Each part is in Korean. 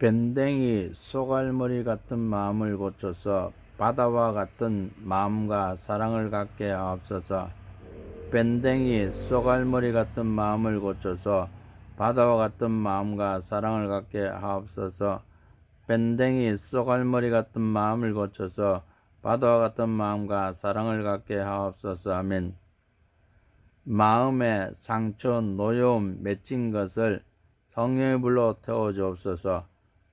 변댕이 쏘갈머리 같은 마음을 고쳐서 바다와 같은 마음과 사랑을 갖게 하옵소서. 변댕이 쏘갈머리 같은 마음을 고쳐서 바다와 같은 마음과 사랑을 갖게 하옵소서. 변댕이 쏘갈머리 같은 마음을 고쳐서 바다와 같은 마음과 사랑을 갖게 하옵소서. 아멘. 마음의 상처, 노여움, 맺힌 것을 성령의 불로 태워주옵소서.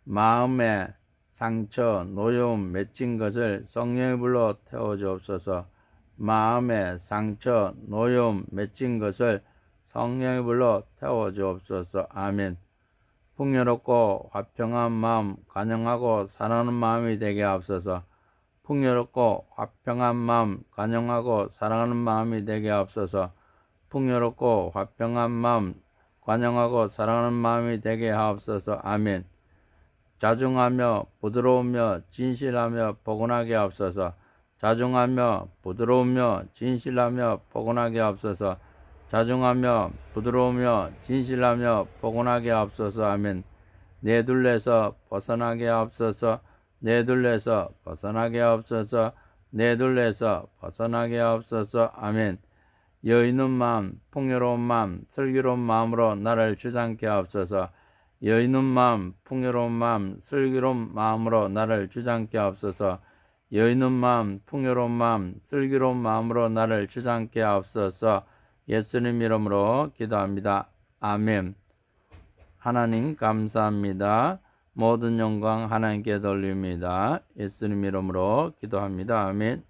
마음의 상처, 노여움, 맺힌 것을 성령의 불로 태워주옵소서. 마음의 상처, 노여움, 맺힌 것을 성령의 불로 태워주옵소서. 아멘. 풍요롭고 화평한 마음, 간영하고 사랑하는 마음이 되게 하옵소서. 풍요롭고 화평한 마음, 간영하고 사랑하는 마음이 되게 하옵소서. 풍요롭고 화평한 마음, 관영하고 사랑하는 마음이 되게 하옵소서. 아멘. 자중하며 부드러우며 진실하며 포근하게 하옵소서. 자중하며 부드러우며 진실하며 포근하게 하옵소서. 자중하며 부드러우며 진실하며 포근하게 하옵소서. 아멘. 내 둘레서 벗어나게 하옵소서. 내 둘레서 벗어나게 하옵소서. 내 둘레서 벗어나게 하옵소서. 아멘. 여인은 마음, 풍요로운 마음, 슬기로운 마음으로 나를 주장케 하옵소서. 여인은 마음, 풍요로운 마음, 슬기로운 마음으로 나를 주장케 하옵소서. 여인은 마음, 풍요로운 마음, 슬기로운 마음으로 나를 주장케 하옵소서. 예수님 이름으로 기도합니다. 아멘. 하나님 감사합니다. 모든 영광 하나님께 돌립니다. 예수님 이름으로 기도합니다. 아멘.